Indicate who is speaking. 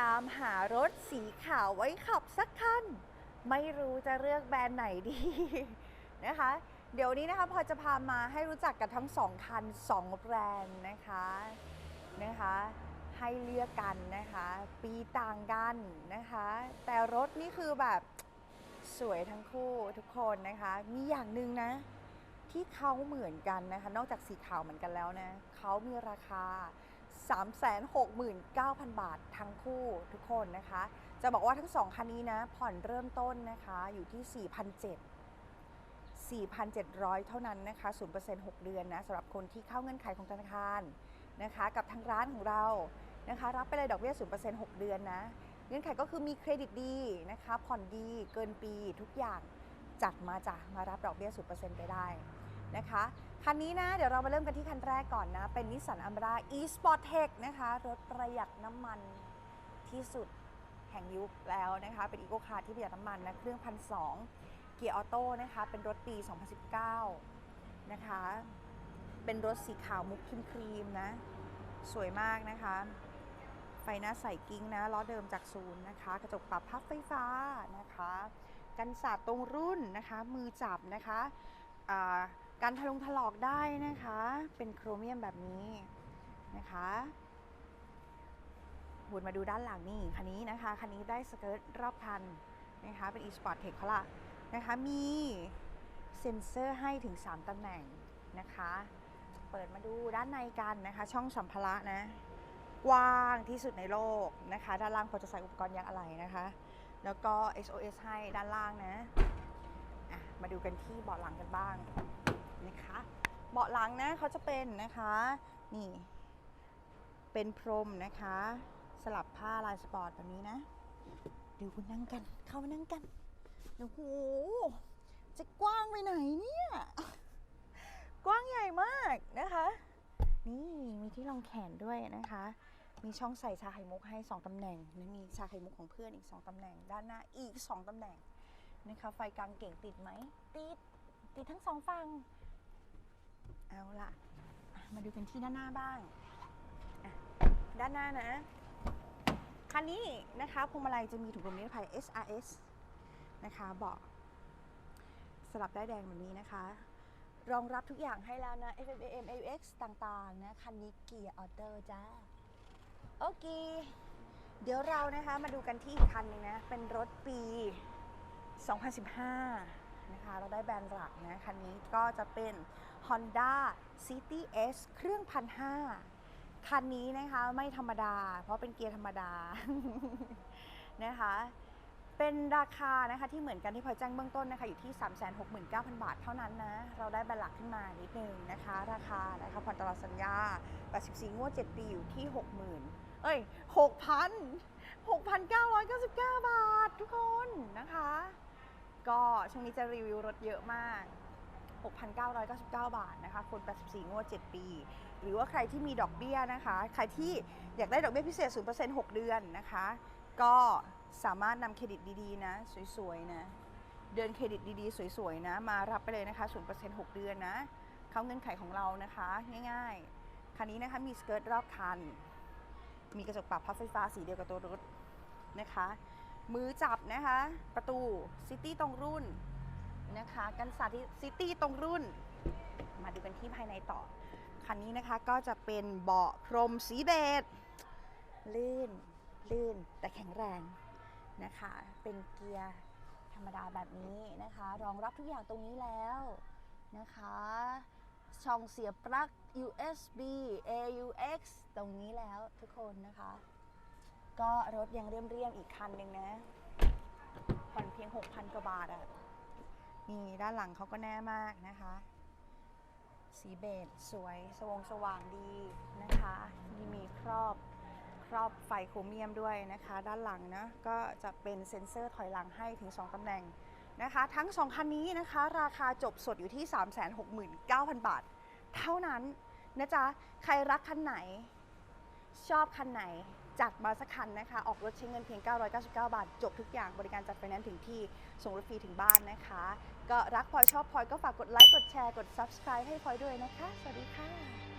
Speaker 1: ตามหารถสีขาวไว้ขับสักคัน ไม่รู้จะเลือกแบรนด์ไหนดีนะคะ เดี๋ยวนี้นะคะพอจะพามาให้รู้จักกับทั้งสองคันสองแบรนด์นะคะนะคะให้เลือกกันนะคะ ปีต่างกันนะคะ แต่รถนี่คือแบบสวยทั้งคู่ทุกคนนะคะ มีอย่างหนึ่งนะ ที่เขาเหมือนกันนะคะ นอกจากสีขาวเหมือนกันแล้วนะเขามีราคา 369,000 บาททั้งคู่ทุกคนนะคะ จะบอกว่าทั้งสองคันนี้นะ ผ่อนเริ่มต้นนะคะอยู่ที่ 4,700 4,700 เท่านั้นนะคะ 0% 6 เดือนนะสำหรับคนที่เข้าเงื่อนไขของธนาคารนะคะ กับทางร้านของเรานะคะ รับไปเลยดอกเบี้ย 0% 6 เดือนนะ เงื่อนไขก็คือมีเครดิตดีนะคะ ผ่อนดีเกินปีทุกอย่างจัดมาจ้ะมารับดอกเบี้ย 0%ไปได้นะคะ คันนี้นะ เดี๋ยวเรามาเริ่มกันที่คันแรกก่อนนะ เป็นนิสสันอัมรา e sport tech นะคะ รถประหยัดน้ำมันที่สุดแห่งยุคแล้วนะคะ เป็นอีโ c คาร์ที่ประหยัดน้ำมันนะ เครื่องพันสองเกียร์ออโต้นะคะ เป็นรถปี 2019 นะคะ เป็นรถสีขาวมุกครีมครีมนะ สวยมากนะคะ ไฟหน้าใสกิ้งนะ ล้อเดิมจากศูนย์นะคะ กระจกปรับพับไฟฟ้านะคะ กันสาดตรงรุ่นนะคะ มือจับนะคะ การทะลงถลอกได้นะคะ เป็นโครเมียมแบบนี้นะคะวนมาดูด้านหลังนี่คันนี้นะคะ คันนี้ได้สเกิร์ตรอบคันนะคะ เป็น e-sport tech เขาละนะคะ มีเซ็นเซอร์ให้ถึง 3ตำแหน่งนะคะ เปิดมาดูด้านในกันนะคะ ช่องสัมภาระนะ กว้างที่สุดในโลกนะคะ ด้านล่างพอจะใส่อุปกรณ์ยางอะไหล่นะคะ แล้วก็ SOS ให้ด้านล่างนะะมาดูกันที่เบาะหลังกันบ้าง นะคะ เบาะหลังนะเขาจะเป็นนะคะนี่เป็นพรมนะคะ สลับผ้าลายสปอร์ตแบบนี้นะเดูคุณนั่งกัน เข้ามานั่งกันโอ้โหจะกว้างไปไหนเนี่ย กว้างใหญ่มากนะคะ นี่มีที่รองแขนด้วยนะคะ มีช่องใส่ชาไข่มุกให้ 2ตำแหน่งและมีชาไข่มุกของเพื่อนอีก 2ตำแหน่ง ด้านหน้าอีก 2ตำแหน่งนะคะ ไฟกลางเก่งติดไหมติดติดทั้งสองฝั่ง เอาล่ะอะ มาดูกันที่ด้านหน้าบ้าง ด้านหน้านะ คันนี้นะคะพวงมาลัยจะมีถุงลมนิรภัย SRS นะคะเบาะสลับได้แดงแบบนี้นะคะ รองรับทุกอย่างให้แล้วนะ FM AM AUX ต่างๆนะ คันนี้เกียร์ออโต้จ้า โอเค เดี๋ยวเรานะคะมาดูกันที่อีกคันหนึงนะ เป็นรถปี 2015นะคะ เราได้แบรนด์หลักนะคันนี้ก็จะเป็น Honda City S เครื่องพันห้าคันนี้นะคะไม่ธรรมดา เพราะเป็นเกียร์ธรรมดานะคะเป็นราคานะคะที่เหมือนกันที่พลอยแจ้งเบื้องต้นนะคะอยู่ที่ 369,000 บาทเท่านั้นนะ เราได้แบรนด์หลักขึ้นมานิดนึงนะคะ ราคานะคะผ่อนตลอดสัญญา 84 งวด 7 ปีอยู่ที่ 60,000 เอ้ย 6,000 6,999 บาททุกคนนะคะ ก็ช่วงนี้จะรีวิวรถเยอะมาก 6,999 บาทนะคะคน84 งวด 7 ปี หรือว่าใครที่มีดอกเบี้ยนะคะ ใครที่อยากได้ดอกเบี้ยพิเศษ 0% 6 เดือนนะคะ ก็สามารถนำเครดิตดีๆ นะ สวยๆ นะ เดือนเครดิตดีๆ สวยๆ นะ มารับไปเลยนะคะ 0% 6 เดือนนะ เข้าเงื่อนไขของเรานะคะ ง่ายๆ คันนี้นะคะมีสเกิร์ตรอบคัน มีกระจกปรับพับไฟฟ้าสีเดียวกับตัวรถนะคะ มือจับนะคะ ประตูซิตี้ตรงรุ่นนะคะ กันสาดซิตี้ตรงรุ่น มาดูกันที่ภายในต่อ คันนี้นะคะก็จะเป็นเบาะพรมสีเบจลื่น ลื่นแต่แข็งแรงนะคะ เป็นเกียร์ธรรมดาแบบนี้นะคะ รองรับทุกอย่างตรงนี้แล้วนะคะ ช่องเสียบปลั๊ก USB AUX ตรงนี้แล้วทุกคนนะคะ ก็รถยังเรียมๆอีกคันหนึ่งนะผ่อนเพียง 6,000 กว่าบาทอะ่ะ นี่ด้านหลังเขาก็แน่มากนะคะ สีเบจสวยสวงสว่างดีนะคะนี่มีครอบครอบไฟโครเมียมด้วยนะคะ ด้านหลังนะก็จะเป็นเซ็นเซอร์ถอยหลังให้ถึง 2ตำแหน่งนะคะ ทั้ง 2 คันนี้นะคะ ราคาจบสดอยู่ที่ 369,000 บาท เท่านั้นนะจ๊ะ ใครรักคันไหน ชอบคันไหน จัดมาสักคันนะคะ ออกรถใช้เงินเพียง 999 บาท จบทุกอย่างบริการจัดไฟแนนซ์ถึงที่ ส่งรถฟรีถึงบ้านนะคะ ก็รักพลอยชอบพลอยก็ฝากกดไลค์กดแชร์กด subscribe ให้พลอยด้วยนะคะ สวัสดีค่ะ